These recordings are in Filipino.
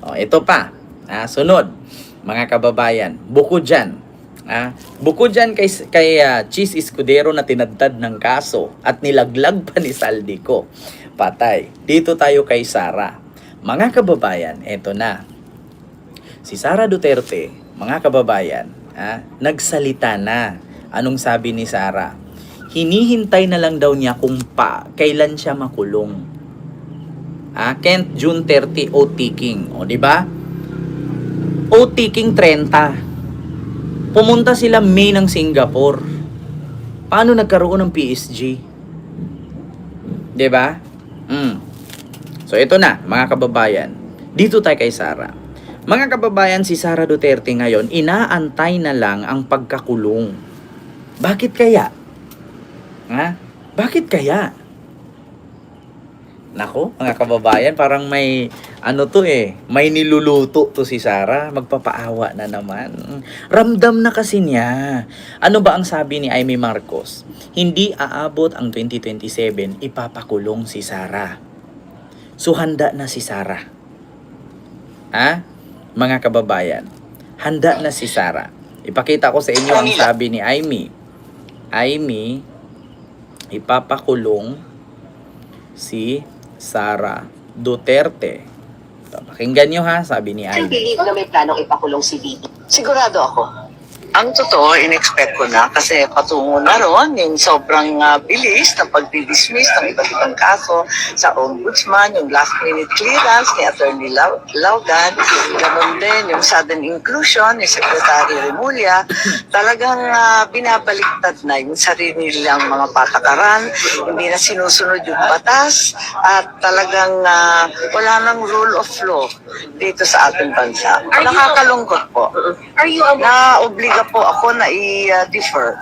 O, ito pa. Ah, sunod, mga kababayan. Bukod dyan. Ah, bukod dyan kay, kay ah, Cheese Escudero na tinadtad ng kaso at nilaglag pa ni Saldico. Patay. Dito tayo kay Sara. Mga kababayan, eto na. Si Sara Duterte, mga kababayan, ah, nagsalita na. Anong sabi ni Sara? Hinihintay na lang daw niya kung pa kailan siya makulong. Ah, Kent June 30 o ticking, o di ba? O ticking 30. Pumunta sila May ng Singapore. Paano nagkaroon ng PSG? 'Di ba? Mm. So ito na, mga kababayan. Dito tayo kay Sara. Mga kababayan, si Sara Duterte ngayon, inaantay na lang ang pagkakulong. Bakit kaya? Ha? Bakit kaya? Nako, mga kababayan, parang may ano to eh, may niluluto to si Sara, magpapaawa na naman. Ramdam na kasi niya. Ano ba ang sabi ni Amy Marcos? Hindi aabot ang 2027, ipapakulong si Sara. So handa na si Sara. Ha? Mga kababayan, handa na si Sara. Ipakita ko sa inyo ang sabi ni Amy. Amy, ipapakulong si Sara Duterte. Pakinggan nyo ha, sabi ni I Amy. believe na may planong ipakulong si Bibi. Sigurado ako. Ang totoo, in-expect ko na kasi patungo na ron yung sobrang ah, bilis ng pagdi-dismiss ng iba't ibang kaso sa ombudsman, yung last minute clearance ni Attorney Lau- Laugan, ganun din yung sudden inclusion ni Secretary Remulla, talagang ah, binabaliktad na yung sarili nilang mga patakaran, hindi na sinusunod yung batas, at talagang ah, wala nang rule of law dito sa ating bansa. Are you- Nakakalungkot po Are you aware? na obliga po ako na i-defer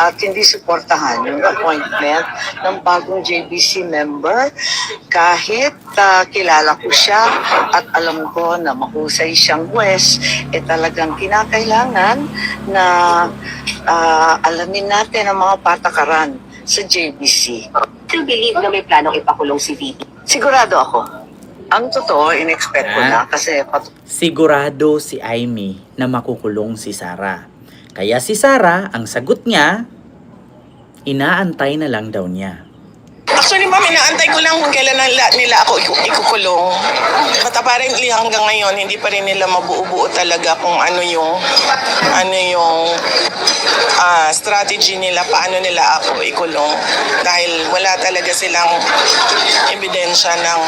at hindi suportahan yung appointment ng bagong JBC member kahit ah, kilala ko siya at alam ko na mahusay siyang West, eh talagang kinakailangan na ah, alamin natin ang mga patakaran sa JBC. still believe na may planong ipakulong si Bibi. Sigurado ako. Ang totoo, in-expect ko na kasi pat- Sigurado si Amy na makukulong si Sara. Kaya si Sara, ang sagot niya, inaantay na lang daw niya. Actually, ma'am, inaantay ko lang kung kailan nila, nila ako iku- ikukulong. But apparently, hanggang ngayon, hindi pa rin nila mabuo-buo talaga kung ano yung, ano yung ah, strategy nila, paano nila ako ikulong. Dahil wala talaga silang ebidensya ng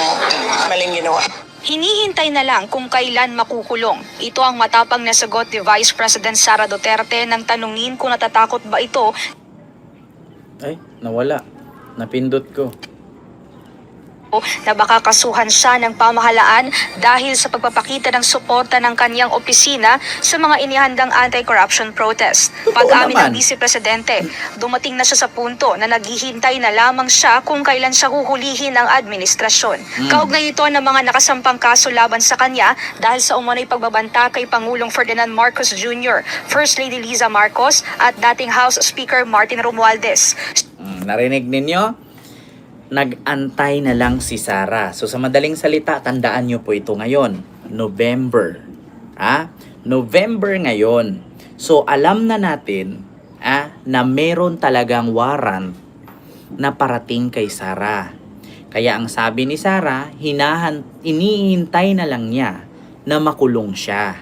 maling ginawa. Hinihintay na lang kung kailan makukulong. Ito ang matapang na sagot ni Vice President Sara Duterte nang tanungin kung natatakot ba ito Ay, nawala. Napindot ko. Na baka kasuhan siya ng pamahalaan dahil sa pagpapakita ng suporta ng kanyang opisina sa mga inihandang anti-corruption protest. Pag-amin ng. Vice Presidente, dumating na siya sa punto na naghihintay na lamang siya kung kailan siya huhulihin ng administrasyon. Kaugnay ito ng mga nakasampang kaso laban sa kanya dahil sa umano'y pagbabanta kay Pangulong Ferdinand Marcos Jr., First Lady Liza Marcos at dating House Speaker Martin Romualdez. Mm, narinig ninyo? Nag-antay na lang si Sara. So sa madaling salita, tandaan nyo po ito ngayon. November. Ah, November ngayon. So alam na natin ah, na meron talagang warrant na parating kay Sara. Kaya ang sabi ni Sara, hinahan, inihintay na lang niya na makulong siya.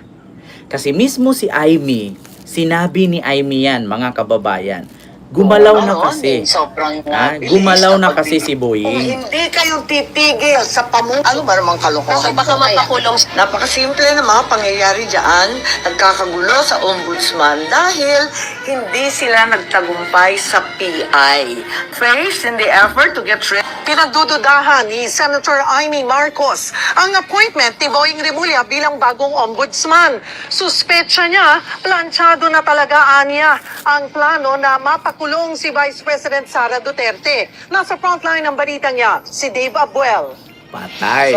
Kasi mismo si Amy, sinabi ni Amy yan, mga kababayan, gumalaw na kasi. Sobrang Ah, gumalaw na kasi si Boying. Kung hindi kayo titigil sa pamu... Ano ba namang kalokohan? Baka mapakulong Napakasimple na mga pangyayari dyan, nagkakagulo sa ombudsman dahil hindi sila nagtagumpay sa PI. Faced in the effort to get rid Pinagdududahan ni Senator Amy Marcos ang appointment ni Boying Remulla bilang bagong ombudsman. Suspetsya niya, planchado na talaga niya ang plano na mapakulong si Vice President Sara Duterte. Nasa frontline ng balita niya, si Dave Abuel. Patay.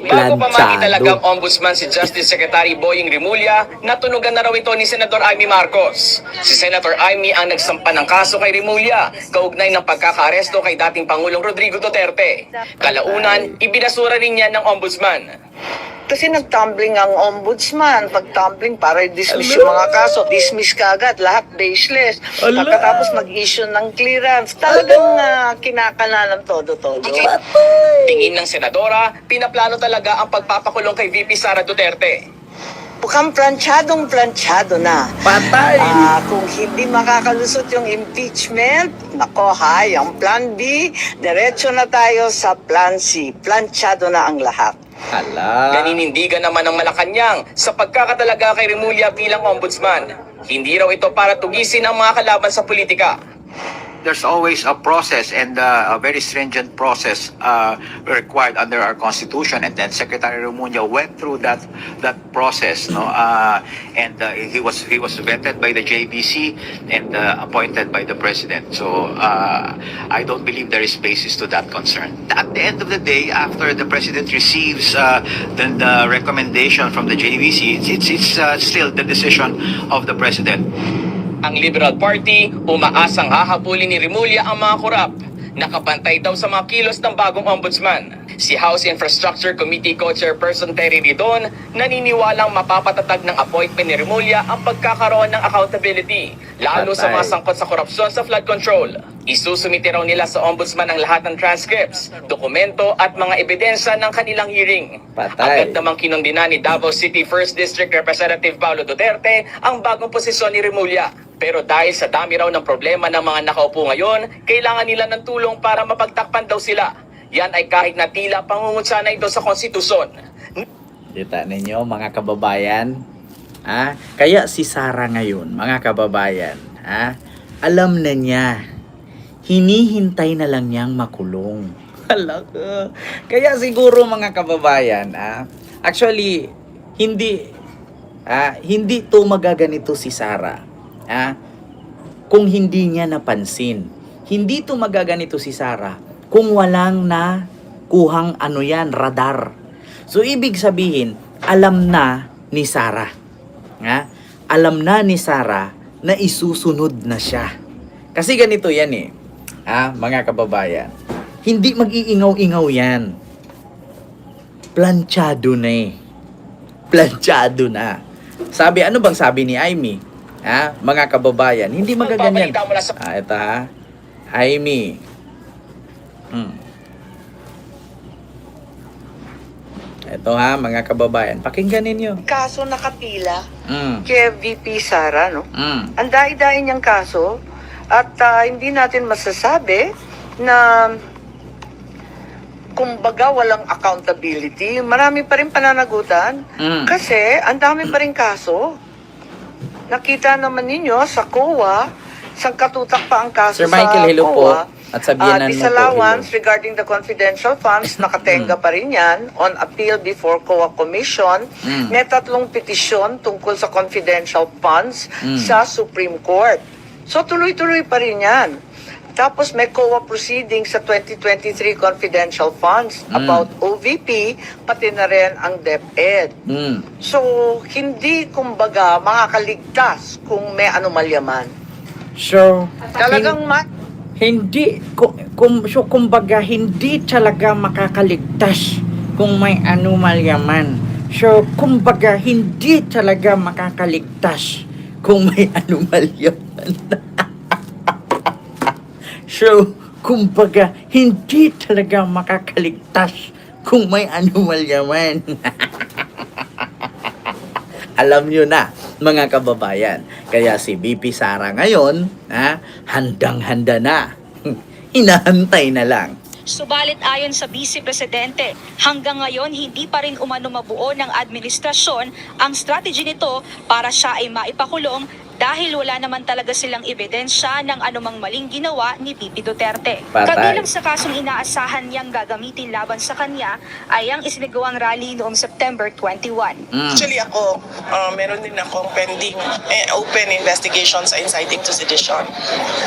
Bago pa Planchado. makitalagang ombudsman si Justice Secretary Boying Rimulya, natunugan na raw ito ni Senator Amy Marcos. Si Senator Amy ang nagsampa ng kaso kay Rimulya, kaugnay ng pagkakaaresto kay dating Pangulong Rodrigo Duterte. Kalaunan, ibinasura rin niya ng ombudsman. Kasi nag-tumbling ang ombudsman. Pag-tumbling, para i-dismiss yung mga kaso. Dismiss ka agad, lahat baseless. Ala. Pagkatapos mag-issue ng clearance. Talagang uh, kinakana ng todo-todo. Tingin ng senadora, pinaplano talaga ang pagpapakulong kay VP Sara Duterte. Mukhang planchadong planchado na. Patay! Ah, kung hindi makakalusot yung impeachment, nako hay, ang plan B, diretso na tayo sa plan C. Planchado na ang lahat. Hala. Naninindigan naman ng Malacanang sa pagkakatalaga kay Remulla bilang ombudsman. Hindi raw ito para tugisin ang mga kalaban sa politika. There's always a process and uh, a very stringent process uh, required under our constitution. And then secretary Rumunya went through that that process no uh, and uh, he was he was vetted by the JBC and uh, appointed by the president. So uh, I don't believe there is basis to that concern. At the end of the day after the president receives uh, then the recommendation from the JBC it's it's, it's uh, still the decision of the president Ang Liberal Party umaasang hahabulin ni Remulla ang mga korap. Nakapantay daw sa mga kilos ng bagong ombudsman. Si House Infrastructure Committee Co-Chairperson Terry Ridon naniniwalang mapapatatag ng appointment ni Remulla ang pagkakaroon ng accountability, lalo sa mga sangkot sa korupsyon sa flood control. Isusumite raw nila sa ombudsman ang lahat ng transcripts, dokumento at mga ebidensya ng kanilang hearing. Patay. Agad namang kinundina ni Davao City 1st District Representative Paulo Duterte ang bagong posisyon ni Remulla. Pero dahil sa dami raw ng problema ng mga nakaupo ngayon, kailangan nila ng tulong para mapagtakpan daw sila. Yan ay kahit na tila pangungutsa na ito sa konstitusyon. Kita ninyo mga kababayan? Ha? Kaya si Sara ngayon, mga kababayan, ha? Alam na niya. Hinihintay na lang niyang makulong. Hala ko. Kaya siguro mga kababayan, ha? Actually, hindi ah, hindi to magaganito si Sara. Ha? Kung hindi niya napansin. Hindi to magaganito si Sara kung walang na kuhang ano yan, radar. So, ibig sabihin, alam na ni Sarah. Nga? Alam na ni Sarah na isusunod na siya. Kasi ganito yan eh. Ah, mga kababayan. Hindi mag-iingaw-ingaw yan. Planchado na eh. Planchado na. Sabi, ano bang sabi ni Amy? Ha? Mga kababayan, hindi magaganyan. Ah, ito ha. Amy. Hmm. Ito ha, mga kababayan. Pakinggan ninyo. Kaso nakapila Mm. kay VP Sara, no? Mm. Ang dai-dai niyang kaso at ah, hindi natin masasabi na kumbaga walang accountability. Marami pa rin pananagutan Mm. kasi ang dami pa rin kaso. Nakita naman ninyo sa COA, sa katutak pa ang kaso Sir Michael, sa hello po. COA. At sabihanan Ah, mo po, disallowance regarding the confidential funds, nakatenga pa rin yan on appeal before COA Commission. Mm. May tatlong petisyon tungkol sa confidential funds Mm. sa Supreme Court. So tuloy-tuloy pa rin yan. Tapos may COA proceeding sa 2023 confidential funds Mm. about OVP, pati na rin ang DepEd. Mm. So, hindi kumbaga makakaligtas kung may anomalya man. So, Talagang ma- hindi kung, so kumbaga hindi talaga makakaligtas kung may anomalya man. So, kumbaga hindi talaga makakaligtas kung may anomalya man. So, kumbaga hindi talaga makakaligtas kung may anomalya man. Alam nyo na, mga kababayan. Kaya si BP Sara ngayon, ha, handang-handa na. Inahantay na lang. Subalit ayon sa Vice Presidente, hanggang ngayon hindi pa rin umano mabuo ng administrasyon ang strategy nito para siya ay maipakulong dahil wala naman talaga silang ebidensya ng anumang maling ginawa ni Pipi Duterte. Patay. Kabilang sa kasong inaasahan niyang gagamitin laban sa kanya ay ang isinagawang rally noong September 21. Mm. Actually ako, uh, meron din akong pending eh, open investigation sa inciting to sedition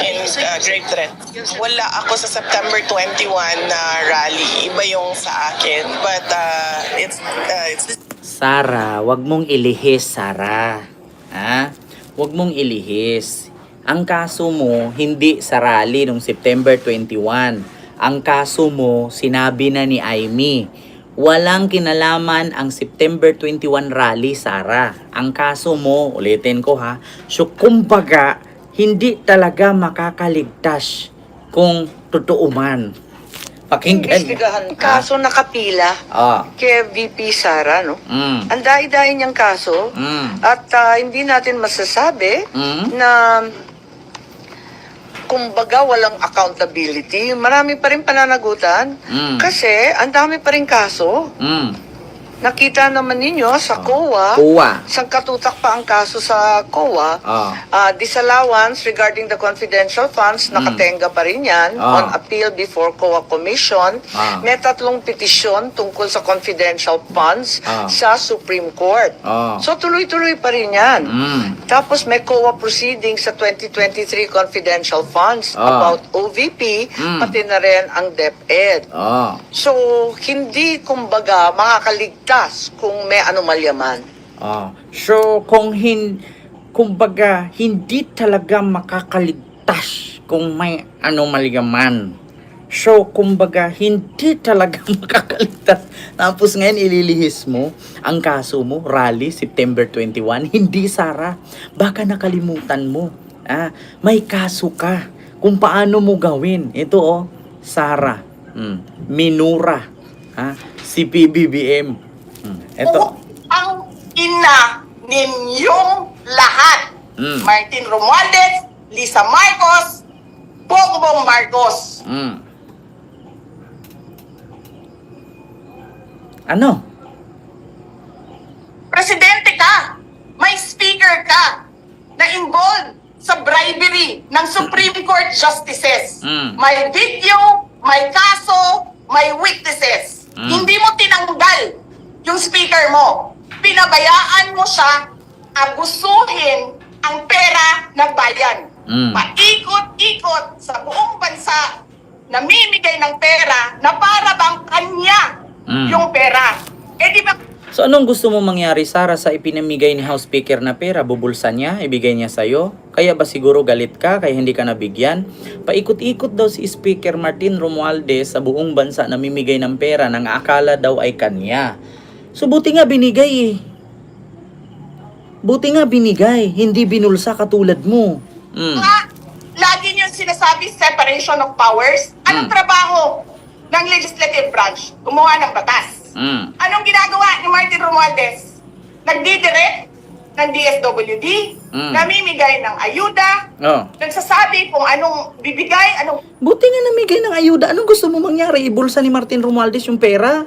in uh, grave threat. Wala ako sa September 21 na rally. Iba yung sa akin. But uh, it's, uh, it's Sara, wag mong ilihis, Sara. Ha? Wag mong ilihis. Ang kaso mo, hindi sa rally noong September 21. Ang kaso mo, sinabi na ni Amy. Walang kinalaman ang September 21 rally, Sara. Ang kaso mo, ulitin ko ha, so kumbaga, hindi talaga makakaligtas kung totoo man. Pakinggan niyo. Imbestigahan kaso nakapila Ah, kay VP Sara, no? mm, Ang dahi-dahi niyang kaso mm, at ah, hindi natin masasabi mm, na kumbaga walang accountability. Marami pa rin pananagutan mm, kasi ang dami pa rin kaso. mm. Nakita naman ninyo sa COA, Kuwa. isang katutak pa ang kaso sa COA, Ah, Ah, disallowance regarding the confidential funds, Mm. nakatenga pa rin yan Ah. on appeal before COA Commission. Ah. May tatlong petisyon tungkol sa confidential funds Ah. sa Supreme Court. ah, So tuloy-tuloy pa rin yan. mm, Tapos may COA proceedings sa 2023 confidential funds Ah. about OVP, Mm. pati na rin ang DepEd. ah, So, hindi kumbaga makakaligtas kung may anomalya man. ah. So, kung hin, kumbaga, hindi talaga makakaligtas kung may anomalya man. So, kumbaga, hindi talaga makakaligtas. Tapos ngayon, ililihis mo ang kaso mo, rally, September 21. Hindi, Sara. Baka nakalimutan mo. Ah, may kaso ka. Kung paano mo gawin. Ito, oh, Sara. Mm, Minura. Ah, si PBBM. Ito. ang ina ninyong lahat. Mm, Martin Romualdez, Lisa Marcos, Bongbong Marcos. mm. Ano? Presidente ka, may speaker ka na involved sa bribery ng Supreme Court justices. Mm. May video, may kaso, may witnesses. Mm. Hindi mo tinanggal yung speaker mo. Pinabayaan mo siya abusuhin ang pera ng bayan. Mm. Paikot-ikot sa buong bansa namimigay ng pera na para bang kanya Mm. yung pera. Eh di ba So anong gusto mo mangyari Sara sa ipinamigay ni House Speaker na pera? Bubulsa niya? Ibigay niya sa'yo? Kaya ba siguro galit ka kaya hindi ka nabigyan? Paikot-ikot daw si Speaker Martin Romualdez sa buong bansa namimigay ng pera nang akala daw ay kanya. So buti nga binigay eh. Buti nga binigay, hindi binulsa katulad mo. Mm. lagi niyo sinasabi separation of powers. Anong Mm. trabaho ng legislative branch? Gumawa ng batas. Mm. Anong ginagawa ni Martin Romualdez? Nagdidirect ng DSWD, Mm. namimigay ng ayuda, Oh. nagsasabi kung anong bibigay, anong Buti nga namigay ng ayuda. Anong gusto mo mangyari? Ibulsa ni Martin Romualdez yung pera?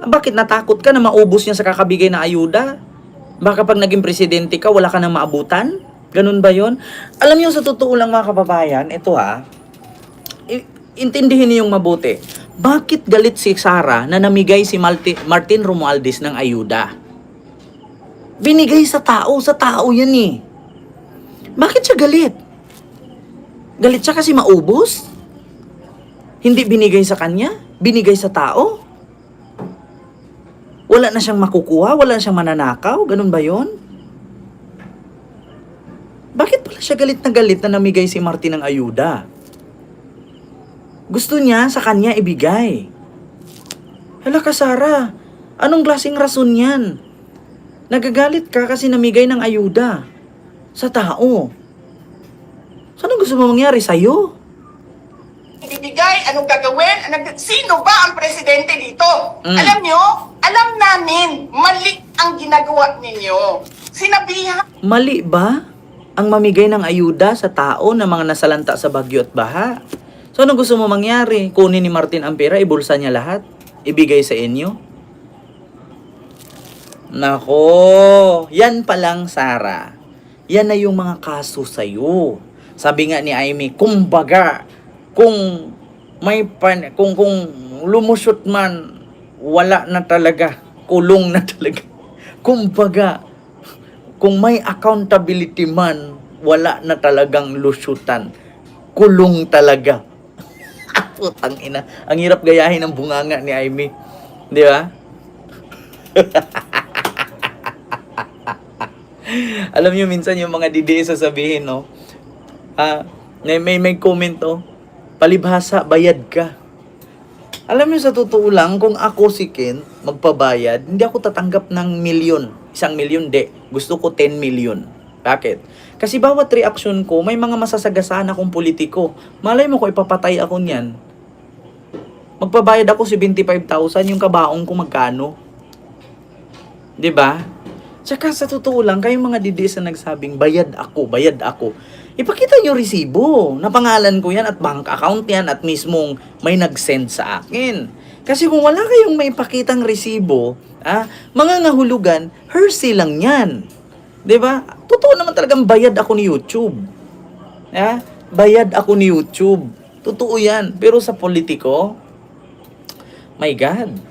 Ah, Bakit natakot ka na maubos niya sa kakabigay na ayuda? Baka pag naging presidente ka, wala ka na maabutan? Ganun ba yon? Alam niyo sa totoo lang mga kababayan, ito ha, i- intindihin niyo yung mabuti. Bakit galit si Sara na namigay si Martin Romualdez ng ayuda? Binigay sa tao, sa tao yan eh. Bakit siya galit? Galit siya kasi maubos? Hindi binigay sa kanya? Binigay sa tao? Wala na siyang makukuha? Wala na siyang mananakaw? Ganun ba yon? Bakit pala siya galit na galit na namigay si Martin ng ayuda? Gusto niya sa kanya ibigay. Hala ka, Sara. Anong klaseng rason yan? Nagagalit ka kasi namigay ng ayuda sa tao. Anong gusto mo mangyari sa'yo? Ibibigay, anong gagawin, anong, sino ba ang presidente dito? Mm. Alam nyo, alam namin, mali ang ginagawa ninyo. Sinabihan Mali ba ang mamigay ng ayuda sa tao na mga nasalanta sa bagyo at baha? So ano gusto mo mangyari? Kunin ni Martin ang pera, ibulsa niya lahat? Ibigay sa inyo? Nako, yan pa lang Sara. Yan na yung mga kaso sa'yo. Sabi nga ni Amy, kumbaga, kung may pan, kung kung lumusot man, wala na talaga, kulong na talaga. Kumbaga, kung may accountability man, wala na talagang lusutan. Kulong talaga. Putang ina. Ang hirap gayahin ng bunganga ni Amy. Di ba? Alam niyo minsan yung mga DDE sasabihin, no? Ah, may, may, may comment, oh. Palibhasa, bayad ka. Alam mo sa totoo lang, kung ako si Ken, magpabayad, hindi ako tatanggap ng milyon. Isang milyon, de. Gusto ko 10 milyon. Bakit? Kasi bawat reaksyon ko, may mga masasagasaan akong politiko. Malay mo ko ipapatay ako niyan. Magpabayad ako 75,000, yung kabaong ko magkano? 'Di ba? Tsaka sa totoo lang, kayong mga DDS na nagsabing, bayad ako, bayad ako. Ipakita nyo resibo na pangalan ko yan at bank account yan at mismong may nag-send sa akin. Kasi kung wala kayong may pakitang resibo, ah, mga ngahulugan, hearsay lang yan. ba? Totoo naman talagang bayad ako ni YouTube. Ha? Bayad ako ni YouTube. Totoo yan. Pero sa politiko, my God.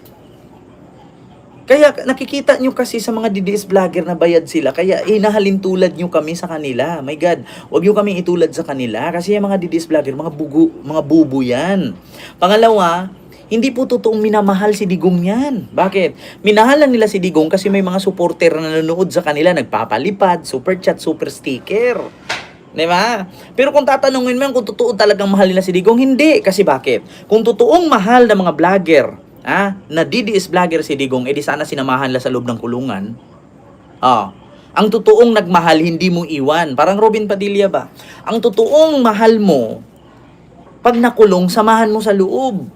Kaya nakikita nyo kasi sa mga DDS vlogger na bayad sila, kaya inahalin tulad nyo kami sa kanila. My God, huwag nyo kami itulad sa kanila kasi yung mga DDS vlogger, mga, bugu, mga bubo yan. Pangalawa, hindi po totoong minamahal si Digong yan. Bakit? Minahalan nila si Digong kasi may mga supporter na nanonood sa kanila, nagpapalipad, super chat, super sticker. Di ba? Pero kung tatanungin mo yan kung totoo talagang mahal nila si Digong, hindi. Kasi bakit? Kung totoong mahal ng mga vlogger, ah, na DDS vlogger si Digong, edi sana sinamahan la sa loob ng kulungan. Ah, ang totoong nagmahal, hindi mo iwan. Parang Robin Padilla ba? Ang totoong mahal mo, pag nakulong, samahan mo sa loob.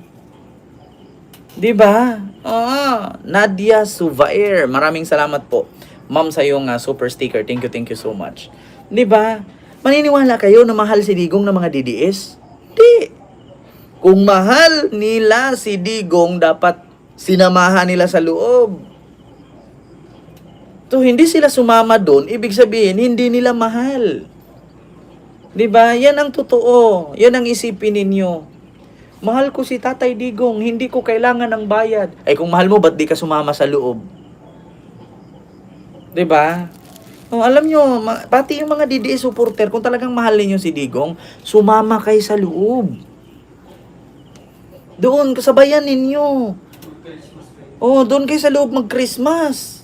'Di ba? Ah, Nadia Suvair, maraming salamat po. Ma'am sa iyong ah, super sticker. Thank you, thank you so much. 'Di ba? Maniniwala kayo na mahal si Digong ng mga DDS? Di. Kung mahal nila si Digong, dapat sinamahan nila sa loob. To hindi sila sumama doon, ibig sabihin hindi nila mahal. 'Di ba? Yan ang totoo. Yan ang isipin ninyo. Mahal ko si Tatay Digong, hindi ko kailangan ng bayad. Ay kung mahal mo, ba't di ka sumama sa loob? 'Di ba? Oh, alam nyo, pati yung mga DDS supporter, kung talagang mahal ninyo si Digong, sumama kayo sa loob. Doon, kasabayan ninyo. Oh, doon kayo sa loob mag-Christmas.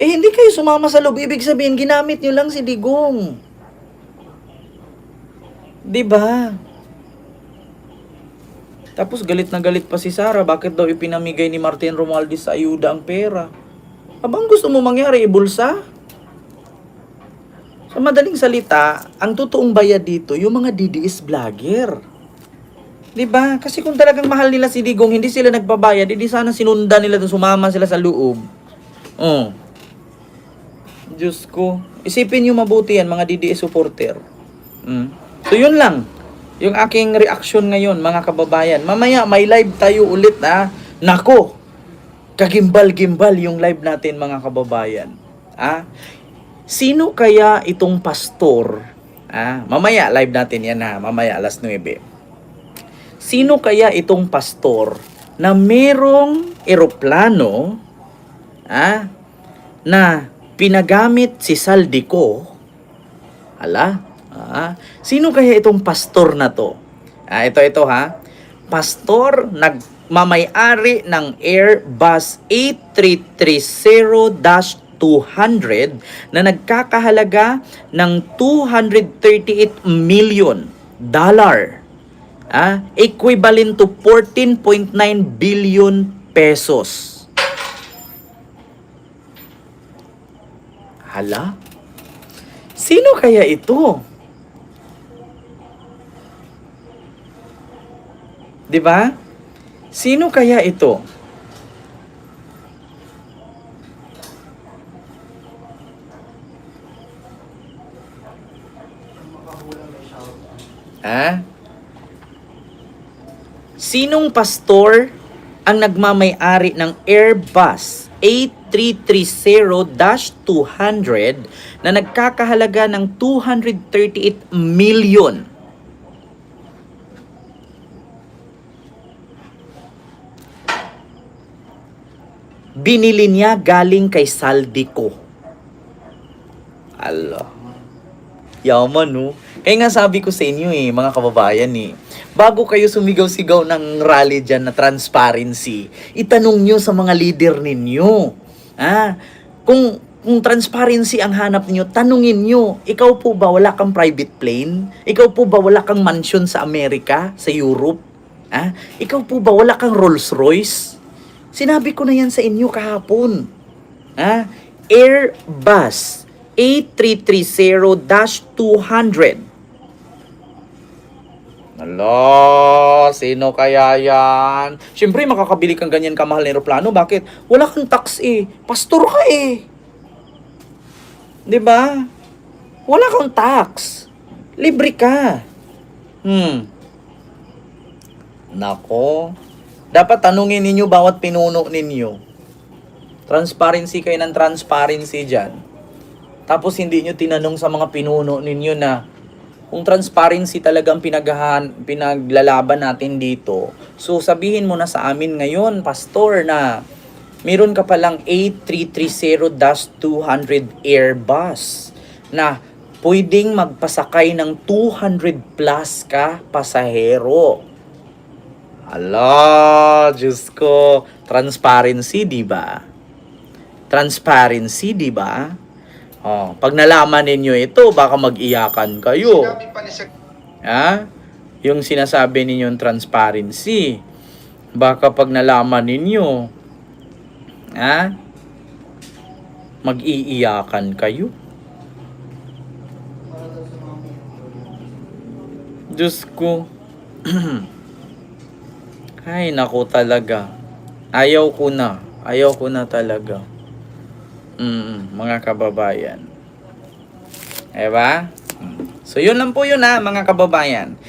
Eh, hindi kayo sumama sa loob. Ibig sabihin, ginamit nyo lang si Digong. 'Di ba? Tapos galit na galit pa si Sara, bakit daw ipinamigay ni Martin Romualdez sa ayuda ang pera? Abang gusto mo mangyari, ibulsa? Sa madaling salita, ang totoong bayad dito, yung mga DDS vlogger. 'Di? Kasi kung talagang mahal nila si Digong, hindi sila nagbabayad, hindi sana sinundan nila doon, sumama sila sa loob. Oh. Diyos ko. Isipin nyo mabuti yan, mga DDS supporter. Mm. So, yun lang. Yung aking reaction ngayon, mga kababayan. Mamaya, may live tayo ulit, ha? Nako! Kagimbal-gimbal yung live natin, mga kababayan. Ha? Sino kaya itong pastor? Ah, mamaya live natin yan ha, mamaya alas 9. Sino kaya itong pastor na merong eroplano ah, na pinagamit si Saldico? Ala, ah, sino kaya itong pastor na to? Ah, ito ito ha. Pastor nagmamayari ng Airbus A330-200 na nagkakahalaga ng 238 million dollar. Ah, equivalent to 14.9 billion pesos. Hala? Sino kaya ito? 'Di ba? Sino kaya ito? Ha? Sinong pastor ang nagmamay-ari ng Airbus A330-200 na nagkakahalaga ng 238 million? Binili niya galing kay Saldico. Allah. Yaman, no? Kaya nga sabi ko sa inyo eh, mga kababayan eh, bago kayo sumigaw-sigaw ng rally dyan na transparency, itanong nyo sa mga leader ninyo. Ah, kung, kung transparency ang hanap niyo, tanungin nyo, ikaw po ba wala kang private plane? Ikaw po ba wala kang mansion sa Amerika, sa Europe? Ah, ikaw po ba wala kang Rolls Royce? Sinabi ko na yan sa inyo kahapon. Ah, Airbus A330-200. Ala, sino kaya yan? Siyempre, makakabili kang ganyan kamahal na aeroplano. Bakit? Wala kang tax eh. Pastor ka eh. ba? Wala kang tax. Libre ka. Hmm. Nako. Dapat tanungin ninyo bawat pinuno ninyo. Transparency kayo ng transparency dyan. Tapos hindi nyo tinanong sa mga pinuno ninyo na kung transparency talagang pinagahan, pinaglalaban natin dito. So sabihin mo na sa amin ngayon, pastor, na meron ka palang A330-200 Airbus na pwedeng magpasakay ng 200 plus ka pasahero. Ala, Diyos ko. Transparency, di ba? Transparency, di ba? Oh, pag nalaman ninyo ito, baka mag-iyakan kayo. Ha? Yung sinasabi ninyong transparency. Baka pag nalaman ninyo, ha? Mag-iiyakan kayo. Diyos ko. Ay, nako talaga. Ayaw ko na. Ayaw ko na talaga. Mm, mga kababayan. Diba? Mm. So, yun lang po yun ha, mga kababayan.